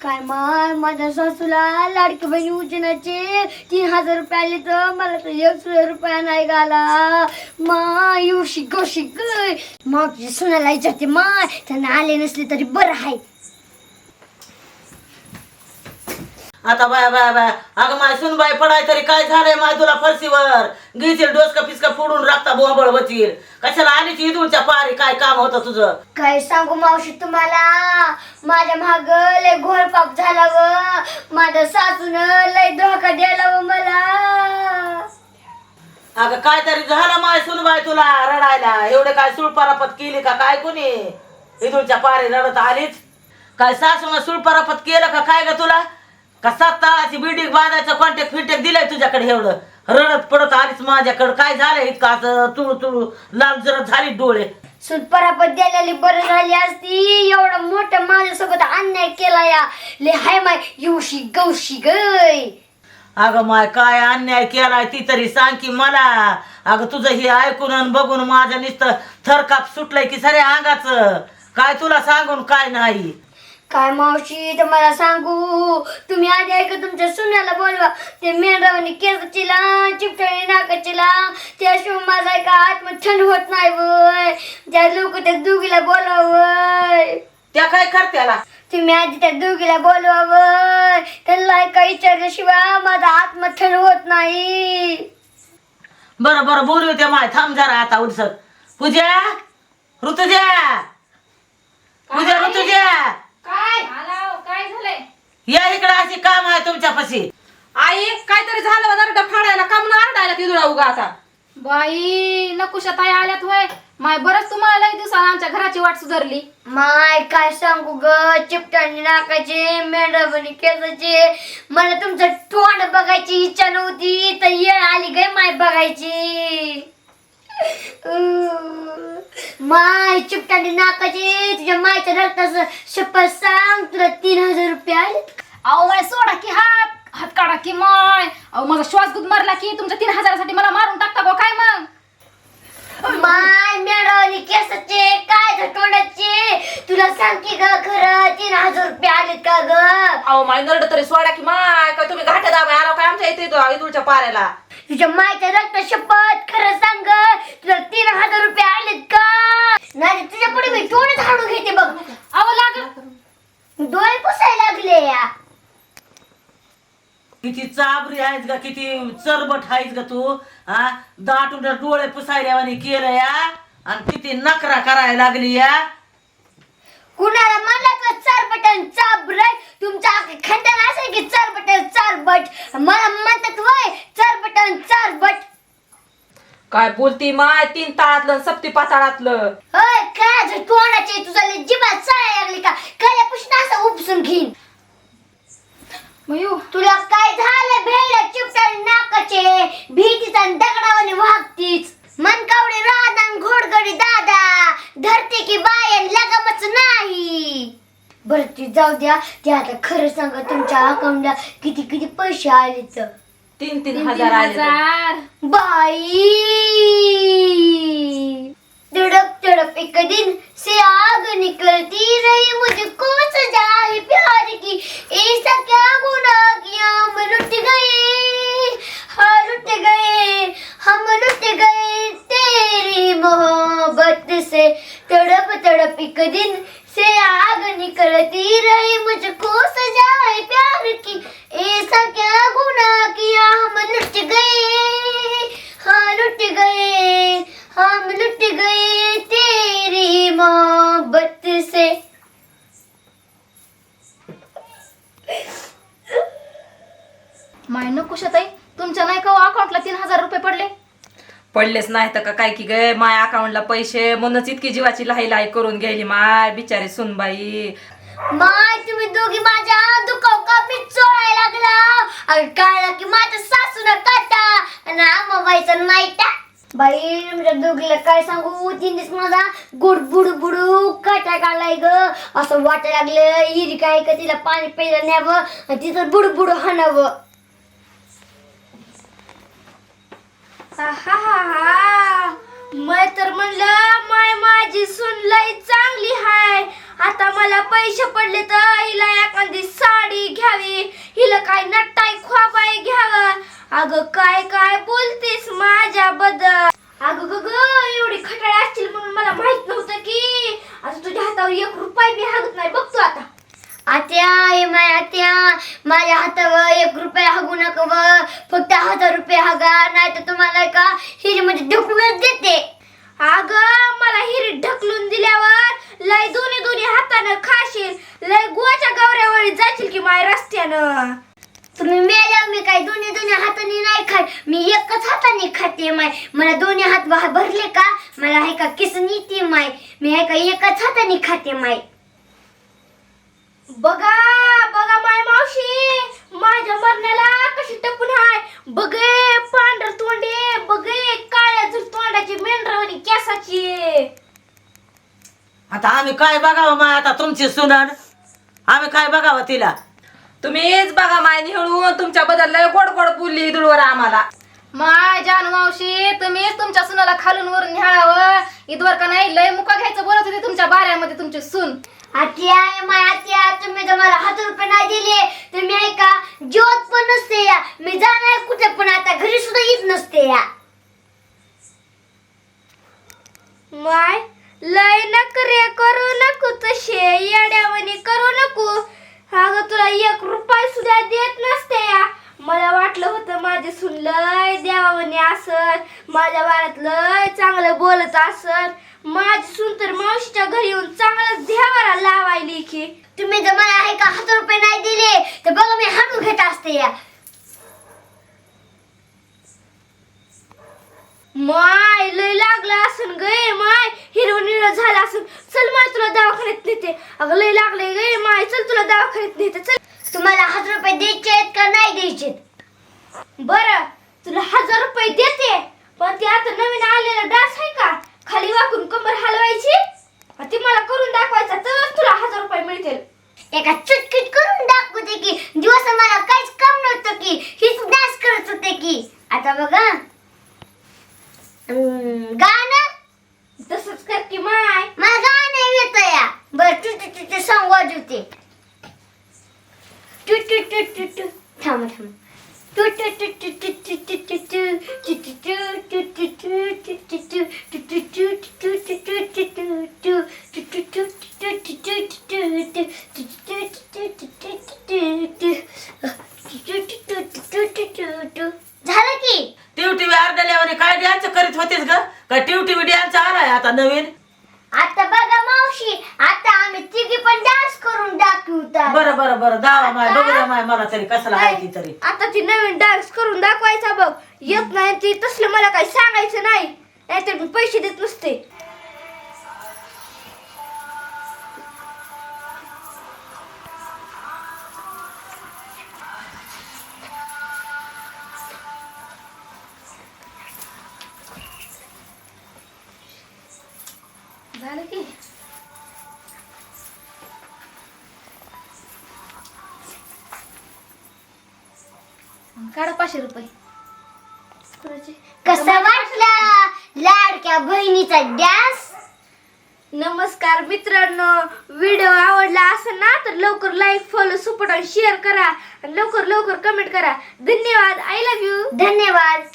काय मार माझ्या सासूला लाडकी बहिणी उचनाचे तीन हजार रुपये आले तर मला तर एक रुपया नाही गाला माय येऊ शिक शिक मग सुनाला विचारते माय त्यांना आले नसले तरी बरं आहे. आता बाय बाय बाय. अगं माय सुनबाई पडाय तरी काय झालंय माय तुला फरशीवर? घेतील डोसका पिसका फोडून राखता बोंबळ बचील कशाला आलीच ईदूरच्या पारी काय काम होतं तुझं? काय सांगू मावशी तुम्हाला? माझ्या माग लय घोरपाक झाला व. माझ्या सासून लय धोका द्यायला व मला. अगं काय तरी झालं माय सुनबाई तुला रडायला? एवढे काय सुळपरापत केली का काय कोणी? ईदूरच्या पारी रडत आलीच? काय सासून सुळपरापत केलं का काय ग तुला? का तळाची बिल्डिंग बांधायचं कॉन्टॅक्ट फिंटॅक्ट दिलंय तुझ्याकडे एवढं? रडत पडत आलीच माझ्याकडे. काय झालंय इतकं असं तुळू तुळू लाल जरत झाली डोळे? सूट परापत द्यायला बरं झाली असती. एवढं मोठं माझ्यासोबत अन्याय केला या. ले हाय माय येऊशी गौशी गय. अगं माय काय अन्याय केलाय ती तरी सांग की मला. अगं तुझं हे ऐकून आणि बघून माझं नुसतं थरकाप सुटलंय की सरे अंगाचं. काय तुला सांगून काय नाही? काय मावशी तुम्हाला सांगू? तुम्ही आधी ऐका तुमच्या सुन्याला बोलवा. ते मेंढरावणी केसचीला चिपटळी नाकाचीला त्याशिवाय माझा ऐका आत्म थंड होत नाही वय. त्या लोक त्या दोघीला बोलावय त्या काय करत्याला? तुम्ही आधी त्या दोघीला बोलवावं त्यांना ऐका विचारल्याशिवाय माझा आत्म थंड होत नाही. बरं बरं बोलू त्या माय. थांब जरा आता उलसत पूजा ऋतुजा पूजा ऋतुजा काय आला काय झालंय या इकडे अशी काम आहे तुमच्यापाशी आई काहीतरी झालं नरड फाडायला. का म्हणून आरडायला तिथून उगा आता? बाई नकुशा ताई आल्यात होय. माय बरंच तुम्हाला लई दिवसानं आमच्या घराची वाट सुधारली. माय काय सांगू ग? चिपटाणी नाकाचे मेंढरावणी केसाचे. मला तुमचं तोंड बघायची इच्छा नव्हती. तर येळ आली ग माय बघायची. माय चिपटाणी नाकाचे तुझ्या मायच्या रक्ताचं शपथ सांग तुला तीन हजार रुपये आले. अहो मला सोडा की हात हात काढा की माय. अहो माझा श्वास गुद मारला की तुमच्या तीन हजारासाठी मला मारून टाकता गो काय मग? माय मेळवली केसाचे काय ग तोंडाचे. तुला सांग की ग खरं तीन हजार रुपये आलेत का ग? अहो माय नरड तरी सोडा की माय. काय तुम्ही घाट्या दाबा आला काय आमच्या इथे इथूच्या पाऱ्याला? तुझ्या मायच्या रक्त शपथ खरं सांग. तुला तीन हजार रुपये आलेत का? नाही तुझ्या पुढे मी डोळे झाडून घेते बघ. अहो लागल डोळे पुसायला लागले या. किती चाबरी आहेस का किती चरबट आहेस का तू हा? दाटून डोळे पुसायला केलं या आणि किती नकरा करायला लागली या? कुणाला म्हणला का चार बटन चाबर तुमच्या खंडन असेल की चार बटन चार बट. मला म्हणतात वय चार बटन चार बट. काय बोलती माय? तीन ताळातलं सप्ती पाताळातलं. होय काय जर तोंडाचे? तुझा जिभात चाळायला लागली का? कल्यापासून असं उपसून घेईन. मयू. तुला काय झालं? भेळ चिपटाळ नाकाचे भीतीचा आणि दगडावाने वागतीच मनकावडे राधा घोडगडी धरते की बायन लगामच नाही. बर ती जाऊ द्या. ते आता खरं सांगा तुमच्या अकाउंटला किती किती पैसे आले तर तीन तीन हजार आले बाई! तड़प तड़प एक दिन से माय नकुशा ताई तुमच्या नाही का अकाउंटला तीन हजार रुपये पडले? पडलेच नाही तर का काय की गे? माय अकाउंटला पैसे म्हणूनच इतकी जीवाची लाही लाही करून गेली माय बिचारी सुनबाई. माय तुम्ही दोघी माझ्या दुखाव का मी चोळायला लागला? अरे कळलं की माझ्या सासूला काटा आणि आमाबाईचा नाईटा बाई तुमच्या दोघीला काय सांगू? तिनेच माझा गुड बुडू बुडू काटा काढलाय ग. असं वाटायला लागलं हिरी काय का तिला पाणी प्यायला न्यावं आणि तिचं बुडू बुडू हाणावं. मै तर म्हणलं माय माझी सून लई चांगली हाय. आता मला पैसे पडले तर हिला एखादी साडी घ्यावी. हिला काय नट्टाय खोपाय घ्यावं. अगं काय काय बोलतेस माझ्याबद्दल? अगं ग ग एवढी खटाळ असतील म्हणून मला माहीत नव्हतं की. आता तुझ्या हातावर एक रुपया बी हागत नाही. बघतो आता. आत्या हे माय आत्या माझ्या हातावर एक रुपया हागू नका व. फक्त हजार रुपये हागा नाही तर तुम्हाला का हिरीमध्ये ढकलूनच देते. अगं मला हिरी ढकलून दिल्यावर लय दोन्ही दोन्ही हातानं खाशील लय गोच्या गवऱ्यावर जाशील की माय रस्त्यानं. तुम्ही मेल्या मी काय दोन्ही दोन्ही हाताने नाही खात मी एकच हाताने खाते माय. मला दोन्ही हात भरले का? मला आहे का किस नीती माय. मी आहे का एकच हाताने खाते माय. बघा बघा माय मावशी माझ्या मरण्याला कशी टपून हाय. बघे पांढर तोंडे बघे काळ्या जुर तोंडाची मेंढरावणी केसाची. आता आम्ही काय बघावं मा आता तुमची सुनन? आम्ही काय बघावं तिला? तुम्हीच बघा माय निहळून तुमच्या बद्दल लय गोड गोड बोलली इदुळवर आम्हाला. माय जानू मावशी तुम्हीच तुमच्या सुनाला खालून वरून निहाळावं इदवर का नाही लय मुका घ्यायचं बोलत होते तुमच्या बाऱ्यामध्ये तुमची सून. आत्या माय आहे तुम्ही जर मला हजार रुपये नाही दिले तुम्ही ऐका आहे पण नसते या. मी जाणार कुठे पण आता घरी सुद्धा येत नसते या. माय लय नकरे करू नको तसे येड्यावानी करू नको. अगं तुला एक रुपया सुद्धा देत नसते या. मला वाटलं होतं माझे सून लय देवावानी असत माझ्या बाळात लय चांगलं बोलत असत माझी सून तर मावशीच्या घरी येऊन चांगलं देवाला लावायली की तुम्ही जर मला आहे का हजार रुपये नाही दिले तर बघा मी हाणून घेत असते या. माय लय लागला असन गे माय. हिरव निळ झाला असन. चल माय तुला दवाखान्यात नेते. अगं लय लागले गे माय. चल तुला दवाखान्यात नेते. चल. तुम्हाला हजार रुपये द्यायचे आहेत का नाही द्यायचे बर तुला हजार रुपये देते. पण ते आता नवीन आलेला थांबा थांबा झालं की टिव टिवी अर्ध्या लेवाने काय द्यायचं करीत होतीस ग का टिव टिवी आला आलाय आता नवीन बरं बरं बरं. दावा माय बघू द्या माय मला तरी कसला आहे ती तरी? आता ती नवीन डान्स करून दाखवायचा बघ. येत नाही ती तसलं मला काही सांगायचं नाही. नाहीतर मी पैसे देत नसते. काढा पाचशे रुपये. कसा वाटला लाडक्या बहिणीचा डान्स नमस्कार मित्रांनो व्हिडिओ आवडला असेल ना तर लवकर लाईक फॉलो सपोर्ट आणि शेअर करा. लवकर लवकर कमेंट करा. धन्यवाद. आय लव्ह यू धन्यवाद.